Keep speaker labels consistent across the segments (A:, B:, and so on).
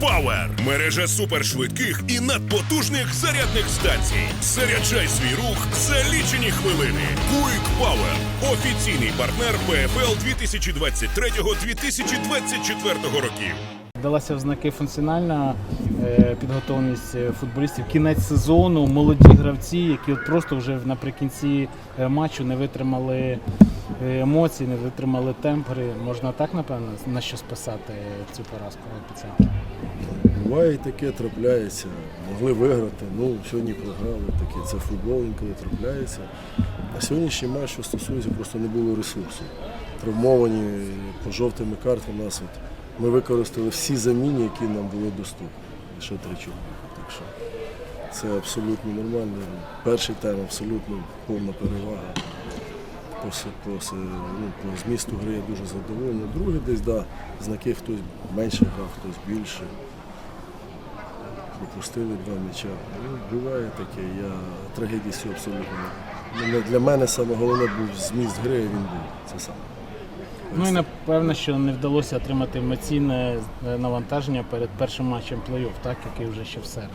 A: Power – мережа супершвидких і надпотужних зарядних станцій. Заряджай свій рух за лічені хвилини. Quick Power – офіційний партнер ПФЛ 2023-2024 років.
B: Далася в знаки функціональна е, підготовленість е, футболістів. Кінець сезону, молоді гравці, які от просто вже наприкінці е, матчу не витримали емоцій, не витримали темп гри. Можна так, напевно, на що списати цю поразку епіцентру?
C: Буває таке трапляється. Могли виграти. Ну, сьогодні програли таке. Це футбол інколи трапляється. На сьогоднішній матч, що стосується, просто не було ресурсу. Травмовані по жовтими картами нас. От, ми використали всі заміни, які нам були доступні. Лише три чоловіка. Так що це абсолютно нормально. Перший тайм абсолютно повна перевага. По, по, ну, по змісту гри я дуже задоволений. Другий десь, да, знаки хтось менше грав, хтось більше. Пропустили два м'яча. Ну, буває таке, я трагедії цього абсолютно не. Для мене саме головне був зміст гри, а він був. Це саме.
B: Ну і напевно, що не вдалося отримати емоційне е, навантаження перед першим матчем плей-офф, так, який вже ще в середу.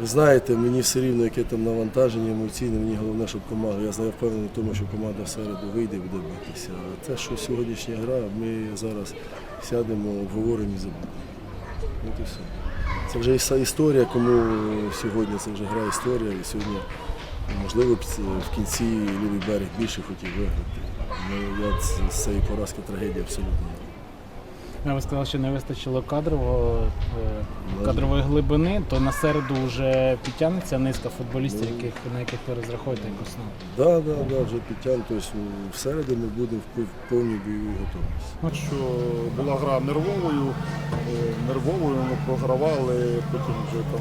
C: Ви знаєте, мені все рівно, яке там навантаження емоційне, мені головне, щоб команда. Я знаю впевнений в тому, що команда в середу вийде і буде битися. А те, що сьогоднішня гра, ми зараз сядемо, обговоримо і забудемо. От і все. Це вже історія, кому сьогодні це вже гра історія. І сьогодні, можливо, б в кінці лівий берег більше хотів виграти. Ну, я з- цієї поразки трагедія абсолютно.
B: Ви сказали, що не вистачило кадрового, е,
C: Ну,
B: кадрової глибини, то на середу вже підтягнеться низка футболістів, яких, на яких ви розраховуєте як основу.
C: Да, да, да, вже підтягнуто. Тобто в середу ми будемо в повній бойовій готовності.
D: що була гра нервовою, е, нервовою ми програвали, потім вже там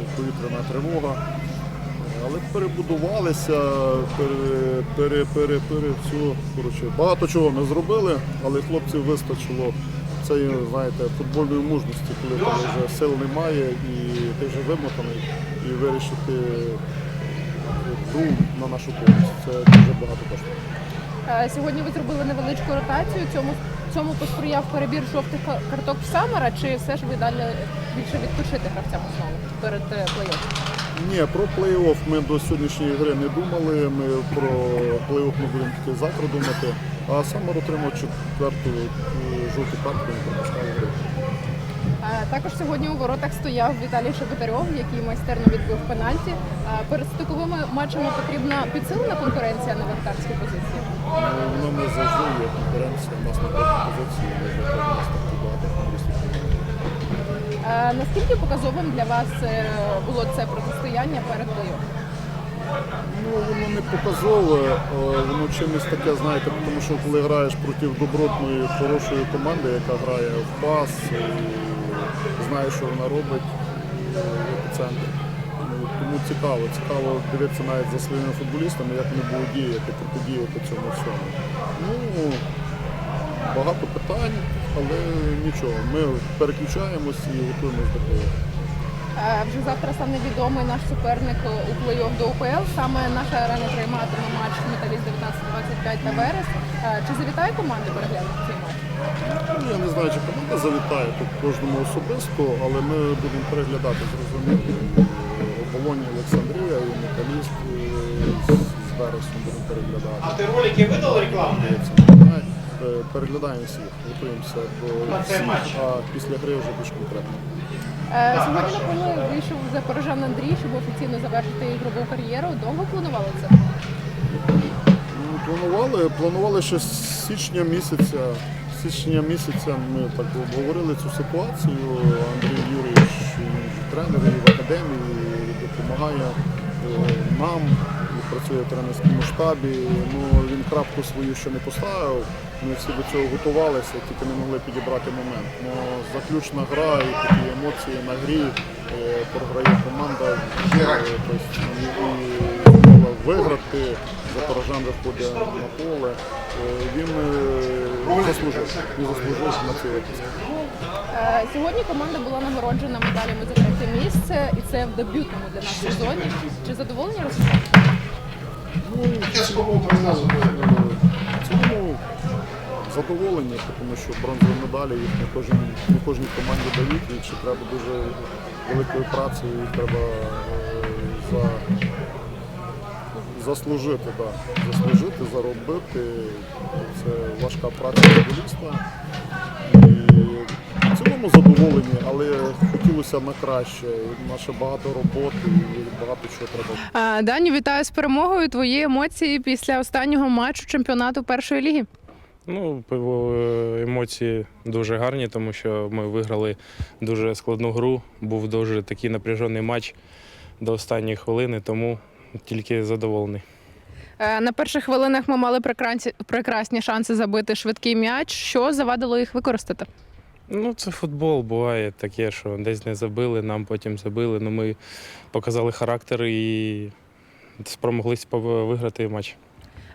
D: е, повітряна тривога. Але перебудувалися, пере, пере, пере, пере все, коротше, багато чого ми зробили, але хлопців вистачило цієї, знаєте, футбольної мужності, коли тебе вже сил немає і ти вже вимотаний, і вирішити гру на нашу користь. Це дуже багато коштує.
E: Е, Сьогодні ви зробили невеличку ротацію. Цьому цьому посприяв перебір жовтих карток в Самара, чи все ж ви далі більше відпочити гравцям основу перед е, плей-офф?
D: Ні, про плей-офф ми до сьогоднішньої гри не думали. Ми про плей-офф ми будемо тільки завтра думати. А Самар отримав четверту е, жовту картку і пропускав гру.
E: Е, Також сьогодні у воротах стояв Віталій Шепетарьов, який майстерно відбив пенальті. Е, Перед стиковими матчами потрібна підсилена конкуренція на вахтарській позиції.
D: Ну, Воно не завжди є конкуренція, у нас на позиції, у нас так багато футболістів.
E: Е, Наскільки показовим для вас е, було це протистояння перед плей-офф?
D: Ну, воно не показове, е, воно чимось таке, знаєте, тому що коли граєш проти добротної, хорошої команди, яка грає в пас, і знає, що вона робить е, в епіцентрі. Ну, Тому цікаво, цікаво дивитися навіть за своїми футболістами, як вони будуть діяти, протидіяти цьому всьому. Ну, багато питань, але нічого. Ми переключаємось і готуємось до того.
E: Е, Вже завтра стане відомий наш суперник у плей-офф до УПЛ. Саме наша арена прийматиме матч Металіст 19-25 та Верес. Е, Чи завітає команди переглянути цей матч?
D: Я не знаю, чи команда завітає тут кожному особисто, але ми будемо переглядати зрозуміло. Оболоні Олександрія і Металіст е, з- Бересом будемо переглядати.
F: А ти ролики видал рекламные?
D: Це не знаю. Е, Переглядаємо всіх, готуємося до всіх, а після гри вже більш конкретно.
E: Е, Сьогодні на поле вийшов запорожан Андрій, щоб офіційно завершити ігрову кар'єру. Довго планували це?
D: Ну, Планували, планували ще з січня місяця. З січня місяця ми так обговорили цю ситуацію. Андрій Юрійович, тренер і в академії, допомагає е, нам, працює в тренерському штабі. Ну, він крапку свою ще не поставив. Ми всі до цього готувалися, тільки не могли підібрати момент. Ну, заключна гра і такі емоції на грі е, програє команда. Тобто, і, і змогла виходить на поле. Е, Він заслужив. Він заслужив на випуск.
E: Е, Сьогодні команда була нагороджена медалями за третє місце, і це в дебютному для нас сезоні. Чи задоволені результатом?
D: Цілому, в цілому задоволені, тому що бронзові медалі їх не кожній, не кожній команді дають, і ще треба дуже великою працею, їх треба е, за, заслужити, да. заслужити, заробити. Це важка праця футболіста. І цілому задоволені, але хотілося на краще. Наше багато роботи і багато чого треба
E: А, Даню, вітаю з перемогою. Твої емоції після останнього матчу чемпіонату першої ліги.
G: Ну, е, емоції дуже гарні, тому що ми виграли дуже складну гру. Був дуже такий напряжений матч до останньої хвилини, тому тільки задоволений.
E: Е, На перших хвилинах ми мали прекрасні шанси забити швидкий м'яч. Що завадило їх використати?
G: Ну, це футбол, буває таке, що десь не забили, нам потім забили. Ну, ми показали характер і спромоглися виграти матч.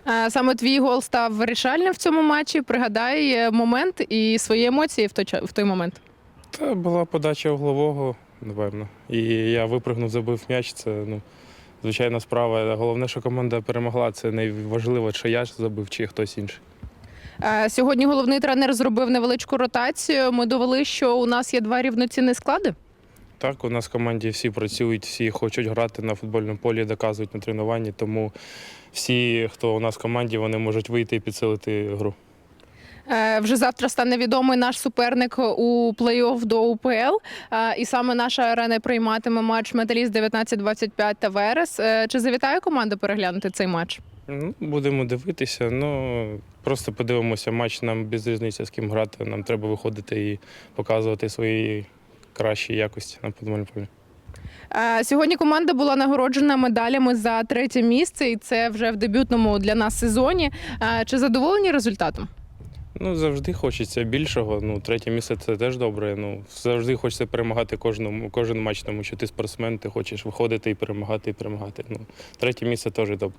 E: Е, Саме твій гол став вирішальним в цьому матчі. Пригадай е, момент і свої емоції в той, в той момент.
G: Та була подача углового, напевно. І я випрыгнув, забив м'яч. Це ну, звичайна справа. Головне, що команда перемогла. Це не важливо, чи я забив, чи хтось інший.
E: Е, Сьогодні головний тренер зробив невеличку ротацію. Ми довели, що у нас є два рівноцінні склади.
G: Так, у нас в команді всі працюють, всі хочуть грати на футбольному полі, доказують на тренуванні. Тому всі, хто у нас в команді, вони можуть вийти і підсилити гру.
E: Е, Вже завтра стане відомий наш суперник у плей-офф до УПЛ. Е, І саме наша арена прийматиме матч Металіст 19-25 та Верес. Чи завітає команда переглянути цей матч?
G: Ну, будемо дивитися. Ну просто подивимося матч. Нам без різниці з ким грати. Нам треба виходити і показувати свої кращі якості на футбольному полі.
E: Сьогодні команда була нагороджена медалями за третє місце, і це вже в дебютному для нас сезоні. Чи задоволені результатом?
G: Ну, завжди хочеться більшого. Ну, третє місце це теж добре. Ну, завжди хочеться перемагати кожному, кожен матч, тому що ти спортсмен, ти хочеш виходити і перемагати, і перемагати. Ну, третє місце теж добре.